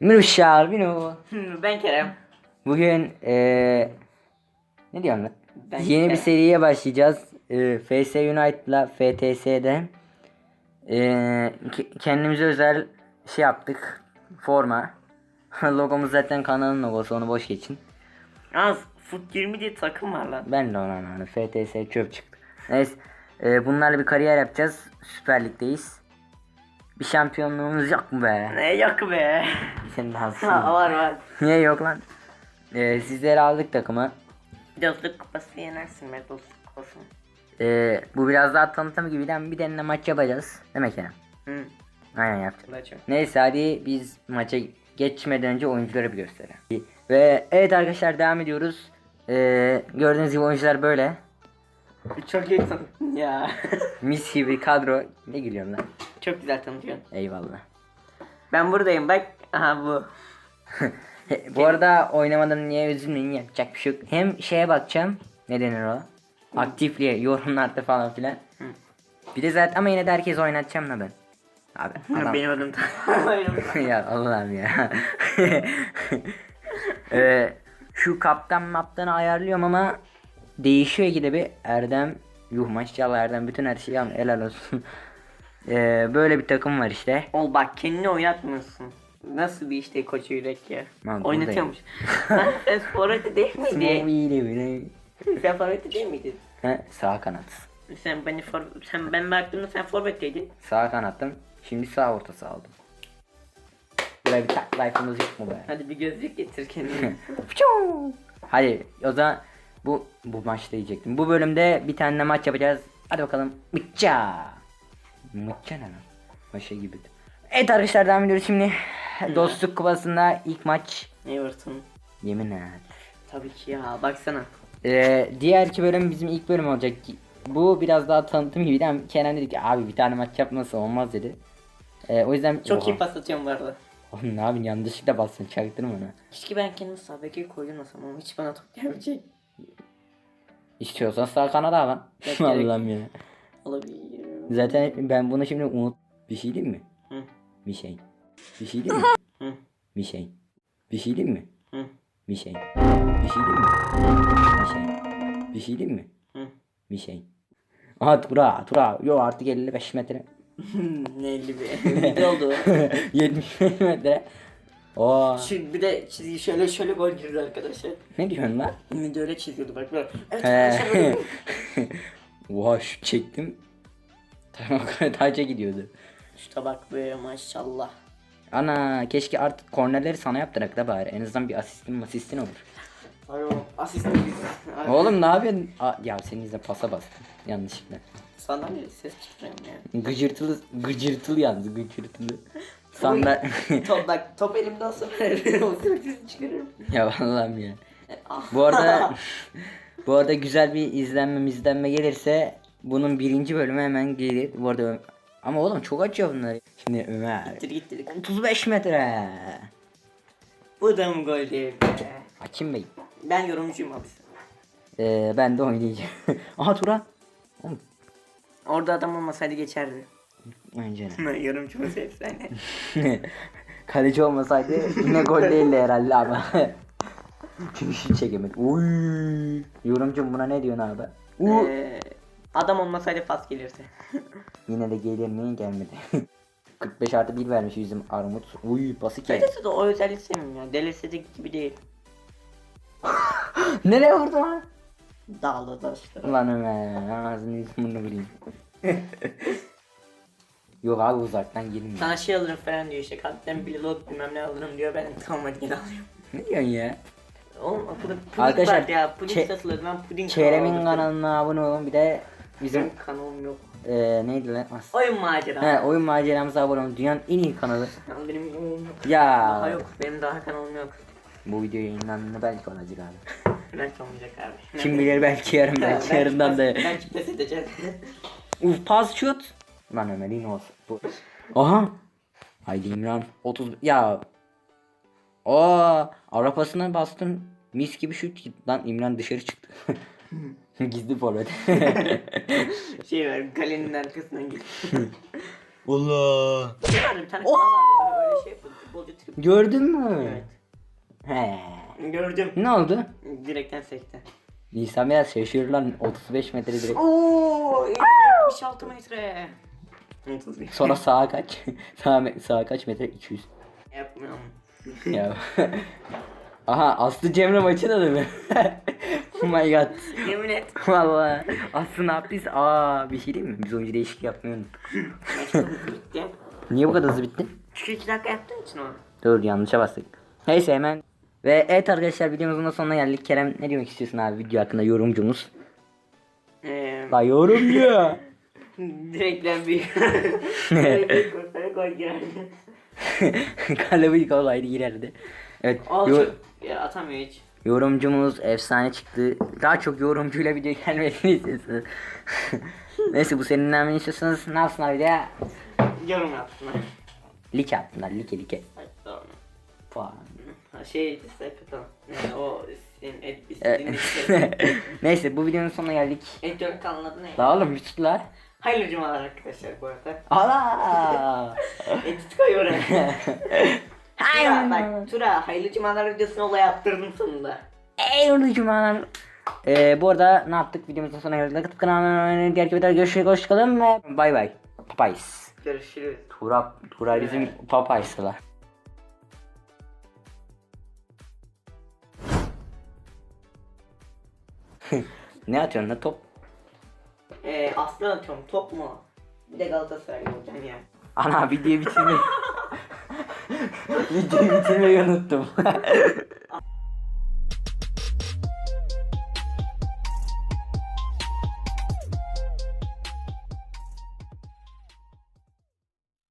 Mürşal Binu. ben Kerem. Bugün eee ne diyorsun lan? Ben Yeni bir de- seriye başlayacağız. Eee FS United'la FTS'de eee, ke- kendimize özel şey yaptık. Forma. Logomuz zaten kanalın logosu onu boş geçin. Az Foot 20 diye takım var lan. Ben de ona hani FTS çöp çıktı. Neyse eee, bunlarla bir kariyer yapacağız. Süper Lig'deyiz. Bir şampiyonluğumuz yok mu be? Ne yok be. Senin ha, hansın. var var. Niye yok lan? Eee sizleri aldık takıma. Dostluk kupası yenersin be dostluk kupası. Ee, bu biraz daha tanıtım gibi bir deneme maç yapacağız. Değil mi Kerem? Hı. Aynen da çok. Neyse hadi biz maça geçmeden önce oyuncuları bir gösterelim. Ve evet arkadaşlar devam ediyoruz. Ee, gördüğünüz gibi oyuncular böyle. Çok iyi tanıtın ya. Mis gibi kadro. Ne gülüyorsun lan? çok güzel tanıtıyorsun. Eyvallah. Ben buradayım bak. Aha bu. Bu arada oynamadan niye üzülmeyin yapacak bir şey yok. Hem şeye bakacağım. Ne denir o? Aktifliğe, yorumlarda falan filan. Bir de zaten ama yine de herkes oynatacağım da ben. Abi adam, Benim adım ya Allah'ım ya. Ee, şu kaptan maptanı ayarlıyorum ama değişiyor ki de bir Erdem yuh maşallah Erdem bütün her şeyi al helal olsun. Ee, böyle bir takım var işte. Ol bak kendini oynatmıyorsun. Nasıl bir işte koç yürek ya. Ben Oynatıyormuş. Lan sen forveti değil bile. sen forveti değil miydin? He, sağ kanat. Sen beni for sen ben baktığımda sen forvetteydin. Sağ kanattım. Şimdi sağ ortası aldım. Böyle bir tak life'ımız yok mu be? Hadi bir gözlük getir kendine. Hadi o zaman bu bu maçta diyecektim. Bu bölümde bir tane maç yapacağız. Hadi bakalım. Mıça. Mıça ne lan? Maşa gibi. Evet arkadaşlar devam ediyoruz şimdi. Dostluk kupasında ilk maç. Everton. Yemin et. Tabii ki ya baksana. Ee, diğer iki bölüm bizim ilk bölüm olacak. Bu biraz daha tanıtım gibi. Ama Kenan dedi ki abi bir tane maç yapması olmaz dedi. Ee, o yüzden Çok Oha. iyi pas atıyorum bu arada. Oğlum ne yapayım yanlışlıkla bastın çaktırma ona. Keşke ben kendimi sağ beke koymasam ama hiç bana top gelmeyecek. İstiyorsan sağ kanada lan. Allah'ım ya. Olabilir. Zaten ben bunu şimdi unut. Bir şey değil mi? Hı. Bir şey. Bir şey değil mi? Hı. Bir şey. Bir şey değil mi? Hı. Bir şey. Bir şey değil mi? Bir şey. Bir şey değil mi? Hı. Bir şey. Aha Tura Tura. Yo artık 55 metre. ne 50 bir. Ne oldu? 75 metre. Oo. Şu bir de çizgi şöyle şöyle gol girdi arkadaşlar. Ne diyorsun lan? Video öyle çiziyordu bak böyle. Evet arkadaşlar. Oha şu çektim. Tamam taca gidiyordu. Şu tabak be maşallah. Ana keşke artık kornerleri sana yaptırak da bari. En azından bir asistin asistin olur. Alo asistan biz. Oğlum ne yapıyorsun? Aa, ya senin yüzünden pasa bastım. Yanlışlıkla. Sandalye ses çıkarıyorum ya. Gıcırtılı, gıcırtılı yalnız gıcırtılı. Sanda... top bak top elimde olsa o sesi çıkarırım. ya vallahi ya. Ah. Bu arada bu arada güzel bir izlenme izlenme gelirse bunun birinci bölümü hemen gelir. Bu arada ama oğlum çok açıyor bunları. Şimdi Ömer. Gittir gittir. 35 metre. Bu da mı gol değil be? Hakim Bey. Ben yorumcuyum abi. Ee, ben de oynayacağım. Aha Turan. Oğlum, Orada adam olmasaydı geçerdi. Bence Yorumcu mu efsane? ne? Kaleci olmasaydı yine gol değildi herhalde ama. Çünkü şut çekemedi. Uy. Yorumcum buna ne diyorsun abi? U. Ee, adam olmasaydı pas gelirdi. Yine de gelir mi gelmedi. 45 artı 1 vermiş bizim Armut. Uy pası ki. Ötesi de o özelliği sevmiyorum ya. Delesedik gibi değil. Nereye vurdu lan? Dağlı taşlı. Ulan Ömer ağzını yüzümünü vurayım. Yok abi uzaktan girmiyor. Sana şey alırım falan diyor işte. Kalpten bir lot bilmem ne alırım diyor. Ben de tamam hadi gel alayım. Ne diyorsun ya? Oğlum akıllı puding Arkadaşlar, var ya. Puding çe- satılır lan puding kanalına abone olun. Bir de bizim kanalım yok. eee neydi lan? As- Oyun macera. He oyun maceramıza abone olun. Dünyanın en iyi kanalı. Benim kanalım yok. Ya. Daha yok. Benim daha kanalım yok. Bu video yayınlandığında belki olacak abi. Belki olmayacak abi. Kim bilir belki yarın belki yarından da. Belki pes edeceğiz. Uf pas şut. Lan Ömer yine olsun. Bu. Aha. Haydi İmran. 30. Ya. Aa, arapasına bastım. Mis gibi şut gitti. Lan İmran dışarı çıktı. Gizli forvet. şey var kalenin arkasından git. Allah. Şey vardı bir tane kanal vardı öyle şey yapıyordu. Futbolcu trip. Gördün mü? Evet. He. Gördüm. Ne oldu? Direkten sekti. Nisan biraz şaşırır lan 35 metre direkt. Oo 76 metre. 31. Sonra sağa kaç? sağa, sağa kaç metre? 200. Yapmıyorum. ya. Aha Aslı Cemre maçı da değil mi? Oh my god. Yemin et. Valla. Aslı ne yaptıysa. Aa bir şey değil mi? Biz oyuncu değişikliği yapmayı unuttuk. Bitti. Niye bu kadar hızlı bitti? Çünkü 2 dakika yaptığın için o. Dur yanlışa bastık. Neyse hemen. Ve evet arkadaşlar videomuzun da sonuna geldik. Kerem ne demek istiyorsun abi video hakkında yorumcumuz? Eee La yorumcu. direkten bir Direkten kurtarı gol girerdi. Kalemi kolaydı girerdi. Evet. Aa, yo- atamıyor hiç. Yorumcumuz efsane çıktı. Daha çok yorumcuyla video gelmesini istiyorsunuz. Neyse bu senin ne istiyorsanız ne yapsınlar bir de Yorum yapsınlar. like attılar like like. Hatta Falan. Ha, şey sakıtan. O senin et Evet. istediğin Neyse bu videonun sonuna geldik. Editörün kanalın adı ne? La oğlum bir tut la. Hayırlı cumalar arkadaşlar bu arada. Allah. Edit koy oraya. Tura bak Tura hayırlı cumalar videosunu olay yaptırdım sonunda. Ey orada cumalar. Ee, bu arada ne yaptık? Videomuzun sonuna geldik. Katıp kanalıma diğer videoda görüşürüz. Hoşçakalın ve bay bay. Papayız. Görüşürüz. Tura, Tura bizim papayısılar. ne atıyorsun ne top? Ee, aslan atıyorum top mu? Bir de Galatasaray olacaksın ya. Ana 見て見て目がなってお前